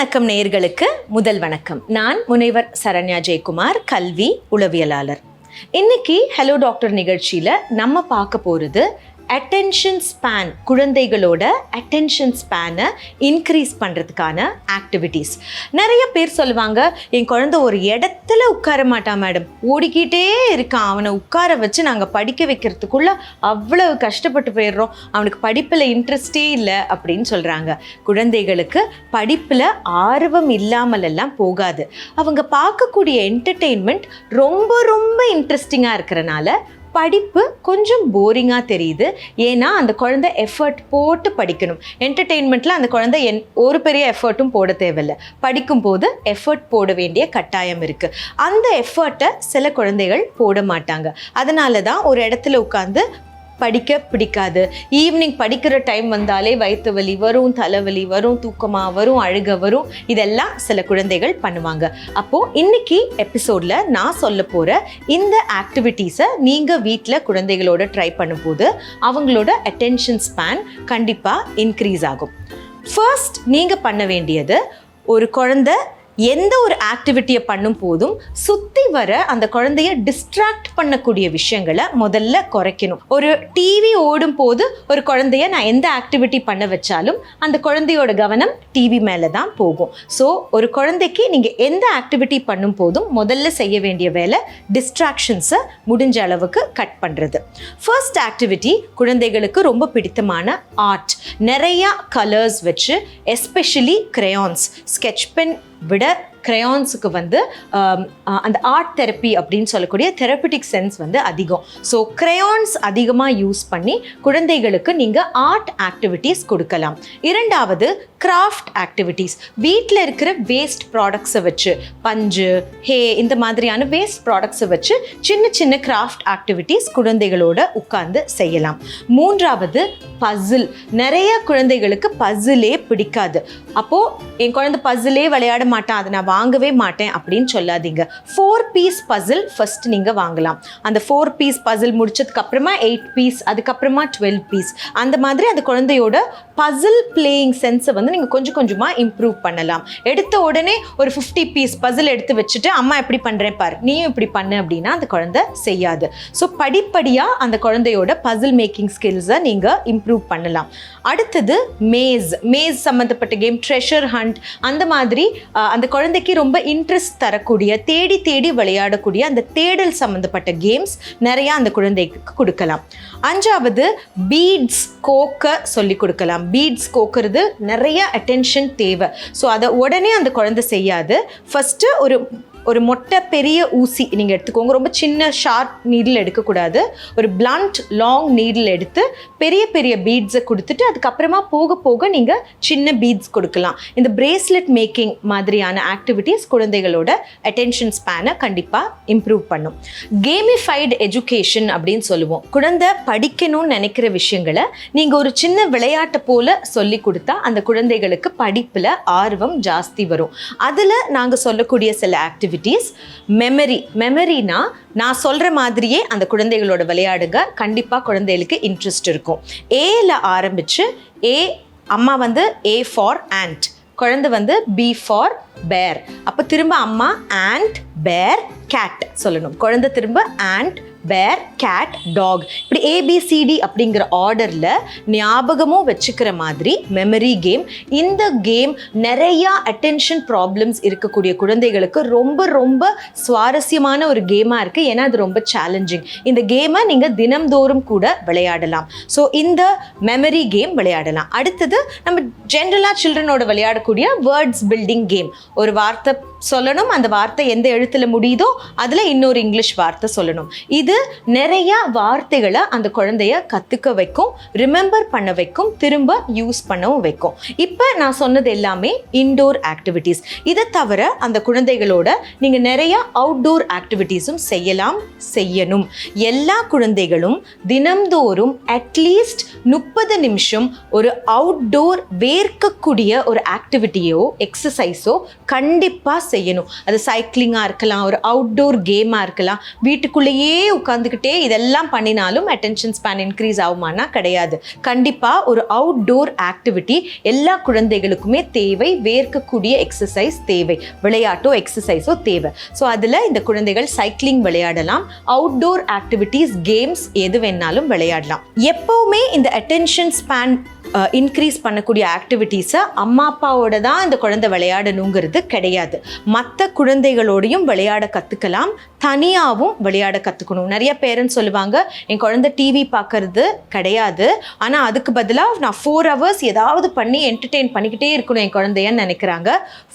வணக்கம் நேயர்களுக்கு முதல் வணக்கம். நான் முனைவர் சரண்யா ஜெயக்குமார் கல்வி உளவியலாளர். இன்னைக்கு ஹலோ டாக்டர் நிகழ்ச்சியில் நம்ம பார்க்க போகிறது அட்டென்ஷன் ஸ்பேன் குழந்தைகளோட அட்டென்ஷன் ஸ்பேனை இன்க்ரீஸ் பண்ணுறதுக்கான ஆக்டிவிட்டீஸ் நிறைய பேர் சொல்லுவாங்க என் குழந்தை ஒரு இடத்துல உட்கார மாட்டான் மேடம். ஓடிக்கிட்டே இருக்கான் அவனை உட்கார வச்சு நாங்கள் படிக்க வைக்கிறதுக்குள்ள அவ்வளவு கஷ்டப்பட்டு போயிடுறோம். அவனுக்கு படிப்பில் இன்ட்ரெஸ்டே இல்லை அப்படின்னு சொல்கிறாங்க குழந்தைகளுக்கு படிப்பில் ஆர்வம் இல்லாமலெல்லாம் போகாது. அவங்க பார்க்கக்கூடிய என்டர்டெயின்மெண்ட் ரொம்ப ரொம்ப இன்ட்ரெஸ்டிங்காக இருக்கிறனால படிப்பு கொஞ்சம் போரிங்காக தெரியுது. ஏன்னா அந்த குழந்தை எஃபர்ட் போட்டு படிக்கணும். என்டர்டெயின்மெண்ட்டில் அந்த குழந்தை என் ஒரு பெரிய எஃபர்ட்டும் போட தேவையில்லை. படிக்கும்போது எஃபர்ட் போட வேண்டிய கட்டாயம் இருக்குது அந்த எஃபர்ட்டை சில குழந்தைகள் போட மாட்டாங்க. அதனால தான் ஒரு இடத்துல உட்காந்து படிக்க பிடிக்காது. ஈவினிங் படிக்கிற டைம் வந்தாலே வயிற்று வலி வரும் தலைவலி வரும் தூக்கமாக வரும் அழுக வரும். இதெல்லாம் சில குழந்தைகள் பண்ணுவாங்க. அப்போது இன்னைக்கு எபிசோடில் நான் சொல்ல போகிற இந்த ஆக்டிவிட்டீஸை நீங்கள் வீட்டில் குழந்தைகளோட ட்ரை பண்ணும்போது அவங்களோட அட்டென்ஷன் ஸ்பேன் கண்டிப்பாக இன்க்ரீஸ் ஆகும். ஃபர்ஸ்ட் நீங்கள் பண்ண வேண்டியது ஒரு குழந்தை எந்த ஒரு ஆக்டிவிட்டியை பண்ணும் போதும் சுற்றி வர அந்த குழந்தைய டிஸ்ட்ராக்ட் பண்ணக்கூடிய விஷயங்களை முதல்ல குறைக்கணும். ஒரு டிவி ஓடும் போது ஒரு குழந்தைய நான் எந்த ஆக்டிவிட்டி பண்ண வச்சாலும் அந்த குழந்தையோட கவனம் டிவி மேலே தான் போகும். ஸோ ஒரு குழந்தைக்கு நீங்கள் எந்த ஆக்டிவிட்டி பண்ணும் போதும் முதல்ல செய்ய வேண்டிய வேலை டிஸ்ட்ராக்ஷன்ஸை முடிஞ்ச அளவுக்கு கட் பண்ணுறது ஃபர்ஸ்ட் ஆக்டிவிட்டி குழந்தைகளுக்கு ரொம்ப பிடித்தமான ஆர்ட் நிறையா கலர்ஸ் வச்சு எஸ்பெஷலி crayons ஸ்கெட்ச் பென் விட க்ரையான்ஸுக்கு வந்து um, uh, அந்த ஆர்ட் தெரப்பி அப்படின்னு சொல்லக்கூடிய தெரப்பிட்டிக் சென்ஸ் வந்து அதிகம். ஸோ க்ரையான்ஸ் அதிகமாக யூஸ் பண்ணி குழந்தைகளுக்கு நீங்கள் ஆர்ட் ஆக்டிவிட்டீஸ் கொடுக்கலாம். இரண்டாவது கிராஃப்ட் ஆக்டிவிட்டீஸ் வீட்டில் இருக்கிற வேஸ்ட் ப்ராடக்ட்ஸை வச்சு பஞ்சு ஹே இந்த மாதிரியான வேஸ்ட் ப்ராடக்ட்ஸை வச்சு சின்ன சின்ன கிராஃப்ட் ஆக்டிவிட்டீஸ் குழந்தைகளோட உட்கார்ந்து செய்யலாம். மூன்றாவது பசில் நிறைய குழந்தைகளுக்கு பசிலே பிடிக்காது. அப்போது என் குழந்தை பசிலே விளையாட மாட்டான் அதனால் நான் வாங்கவே மாட்டேன் அப்படின்னு சொல்லாதீங்க. ஃபோர் பீஸ் பசில் ஃபர்ஸ்ட் நீங்கள் வாங்கலாம். அந்த ஃபோர் பீஸ் பசில் முடிச்சதுக்கப்புறமா எயிட் பீஸ் அதுக்கப்புறமா டுவெல் பீஸ் அந்த மாதிரி அந்த குழந்தையோட பசில் பிளேயிங் சென்ஸை வந்து நீங்கள் கொஞ்சம் கொஞ்சமாக இம்ப்ரூவ் பண்ணலாம். எடுத்த உடனே ஒரு ஃபிஃப்டி பீஸ் பசில் எடுத்து வச்சுட்டு அம்மா எப்படி பண்ணுறேன் பார். நீயும் இப்படி பண்ணு அப்படின்னா அந்த குழந்தை செய்யாது. ஸோ படிப்படியாக அந்த குழந்தையோட பசில் மேக்கிங் ஸ்கில்ஸை நீங்கள் இம்ப்ரூவ் பண்ணலாம். அடுத்தது மேஸ் மேஸ் சம்மந்தப்பட்ட கேம் ட்ரெஷர் ஹண்ட் அந்த மாதிரி அந்த குழந்தை குழந்தைக்கு ரொம்ப இன்ட்ரெஸ்ட் தரக்கூடிய தேடி தேடி விளையாடக்கூடிய அந்த தேடல் சம்மந்தப்பட்ட கேம்ஸ் நிறையா அந்த குழந்தைக்கு கொடுக்கலாம். அஞ்சாவது பீட்ஸ் கோக்க சொல்லி கொடுக்கலாம். பீட்ஸ் கோக்கிறது நிறைய அட்டென்ஷன் தேவை. ஸோ அதை உடனே அந்த குழந்தை செய்யாது. ஃபஸ்ட்டு ஒரு ஒரு மொட்டை பெரிய ஊசி நீங்கள் எடுத்துக்கோங்க. ரொம்ப சின்ன ஷார்ப் நீடில் எடுக்கக்கூடாது. ஒரு பிளண்ட் லாங் நீடில் எடுத்து பெரிய பெரிய பீட்ஸை கொடுத்துட்டு அதுக்கப்புறமா போக போக நீங்கள் சின்ன பீட்ஸ் கொடுக்கலாம். இந்த பிரேஸ்லெட் மேக்கிங் மாதிரியான ஆக்டிவிட்டீஸ் குழந்தைகளோட அட்டென்ஷன் ஸ்பேனை கண்டிப்பாக இம்ப்ரூவ் பண்ணும். கேமிஃபைடு எஜுகேஷன் அப்படின்னு சொல்லுவோம். குழந்தை படிக்கணும்னு நினைக்கிற விஷயங்களை நீங்கள் ஒரு சின்ன விளையாட்டை போல சொல்லி கொடுத்தா அந்த குழந்தைகளுக்கு படிப்பில் ஆர்வம் ஜாஸ்தி வரும். அதில் நாங்கள் சொல்லக்கூடிய சில ஆக்டிவிட்டீஸ் மெமரி மெமரினா நான் சொல்கிற மாதிரியே அந்த குழந்தைகளோட விளையாடுங்க. கண்டிப்பாக குழந்தைகளுக்கு இன்ட்ரெஸ்ட் இருக்கும். ஏல ஆரம்பித்து ஏ அம்மா வந்து ஏ ஃபார் ஆண்ட் குழந்தை வந்து பி ஃபார் பேர் அப்போ திரும்ப அம்மா ஆண்ட் பேர் கேட் சொல்லணும். குழந்தை திரும்ப ஆண்ட் பேர் கேட் டாக் இப்படி ஏபிசிடி அப்படிங்கிற ஆர்டரில் ஞாபகமும் வச்சுக்கிற மாதிரி மெமரி கேம் இந்த கேம் நிறையா அட்டென்ஷன் ப்ராப்ளம்ஸ் இருக்கக்கூடிய குழந்தைகளுக்கு ரொம்ப ரொம்ப சுவாரஸ்யமான ஒரு கேமாக இருக்குது ஏன்னா அது ரொம்ப சேலஞ்சிங் இந்த கேமை நீங்கள் தினம்தோறும் கூட விளையாடலாம். ஸோ இந்த மெமரி கேம் விளையாடலாம். அடுத்தது நம்ம ஜென்ரலாக சில்ட்ரனோட விளையாடக்கூடிய வேர்ட்ஸ் பில்டிங் கேம் ஒரு வார்த்தை சொல்லணும் அந்த வார்த்தை எந்த எழுத்தில் முடியுதோ அதில் இன்னொரு இங்கிலீஷ் வார்த்தை சொல்லணும். இது நிறைய வார்த்தைகளை அந்த குழந்தைய கற்றுக்க வைக்கும் ரிமெம்பர் பண்ண வைக்கும் திரும்ப யூஸ் பண்ணவும் வைக்கும். இப்போ நான் சொன்னது எல்லாமே இன்டோர் ஆக்டிவிட்டீஸ் இதை தவிர அந்த குழந்தைகளோட நீங்கள் நிறைய அவுட்டோர் ஆக்டிவிட்டீஸும் செய்யலாம் செய்யணும். எல்லா குழந்தைகளும் தினம்தோறும் அட்லீஸ்ட் முப்பது நிமிஷம் ஒரு அவுட்டோர் வேர்க்கக்கூடிய ஒரு ஆக்டிவிட்டியோ எக்ஸசைஸோ கண்டிப்பாக செய்யணும். அது சைக்கிளிங்காக இருக்கலாம் ஒரு அவுட்டோர் கேமாக இருக்கலாம் வீட்டுக்குள்ளேயே உட்காந்துக்கிட்டே இதெல்லாம் பண்ணினாலும் அட்டென்ஷன் ஸ்பேன் இன்க்ரீஸ் ஆகுமானா கிடையாது. கண்டிப்பாக ஒரு அவுட்டோர் ஆக்டிவிட்டி எல்லா குழந்தைகளுக்குமே தேவை. வேர்க்கக்கூடிய எக்ஸசைஸ் தேவை. விளையாட்டோ எக்ஸசைஸோ தேவை. ஸோ அதில் இந்த குழந்தைகள் சைக்கிளிங் விளையாடலாம். அவுட்டோர் ஆக்டிவிட்டீஸ் கேம்ஸ் எது வேணாலும் விளையாடலாம். எப்போவுமே இந்த அட்டென்ஷன் ஸ்பேன் இன்க்ரீஸ் பண்ணக்கூடிய ஆக்டிவிட்டீஸை அம்மா அப்பாவோட தான் இந்த குழந்தை விளையாடணுங்கிறது கிடையாது. மற்ற குழந்தைகளோடையும் விளையாட கற்றுக்கலாம் தனியாகவும் விளையாட கற்றுக்கணும் நிறைய பேரண்ட்ஸ் சொல்லுவாங்க என் குழந்தை டிவி பார்க்கறது கிடையாது. ஆனால் அதுக்கு பதிலாக நான் ஃபோர் ஹவர்ஸ் ஏதாவது பண்ணி என்டர்டெயின் பண்ணிக்கிட்டே இருக்கணும் என் குழந்தையன்னு நினைக்கிறாங்க.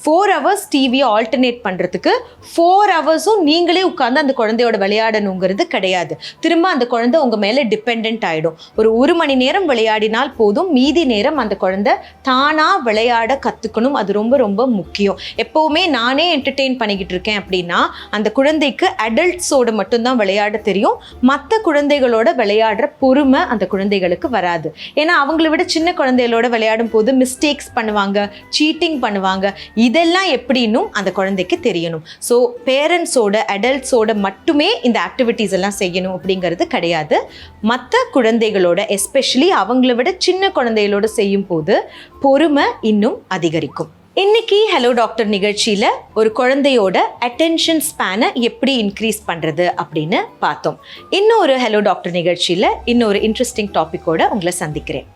ஃபோர் ஹவர்ஸ் டிவியை ஆல்டர்னேட் பண்ணுறதுக்கு ஃபோர் ஹவர்ஸும் நீங்களே உட்காந்து அந்த குழந்தையோட விளையாடணுங்கிறது கிடையாது. திரும்ப அந்த குழந்தை உங்கள் மேலே டிபெண்ட் ஆகிடும் ஒரு ஒரு மணி நேரம் விளையாடினால் போதும். மீதி நேரம் அந்த குழந்தை தானாக விளையாட கற்றுக்கணும் அது ரொம்ப ரொம்ப முக்கியம். எப்போவுமே நானே என்டர்டெயின் பண்ணிக்கிட்டு இருக்கேன் அப்படின்னா அந்த குழந்தைக்கு அடல்ட்ஸோட மட்டும்தான் விளையாட தெரியும். மற்ற குழந்தைகளோட விளையாடுற பொறுமை அந்த குழந்தைகளுக்கு வராது. ஏன்னா அவங்கள விட சின்ன குழந்தைகளோட விளையாடும் போது மிஸ்டேக்ஸ் பண்ணுவாங்க சீட்டிங் பண்ணுவாங்க. இதெல்லாம் எப்படின்னும் அந்த குழந்தைக்கு தெரியணும். ஸோ பேரண்ட்ஸோட அடல்ட்ஸோட மட்டுமே இந்த ஆக்டிவிட்டீஸ் எல்லாம் செய்யணும் அப்படிங்கிறது கிடையாது. மற்ற குழந்தைகளோட எஸ்பெஷலி அவங்கள விட சின்ன குழந்தை குழந்தைகளோடு செய்யும் போது பொறுமை இன்னும் அதிகரிக்கும். இன்னைக்கு ஹலோ டாக்டர் நிகழ்ச்சியில் ஒரு குழந்தையோட அட்டென்ஷன் ஸ்பேனை எப்படி இன்க்ரீஸ் பண்ணுறது அப்படின்னு பார்த்தோம். இன்னொரு ஹலோ டாக்டர் நிகழ்ச்சியில் இன்னொரு இன்ட்ரெஸ்டிங் டாப்பிக்கோட உங்களை சந்திக்கிறேன்.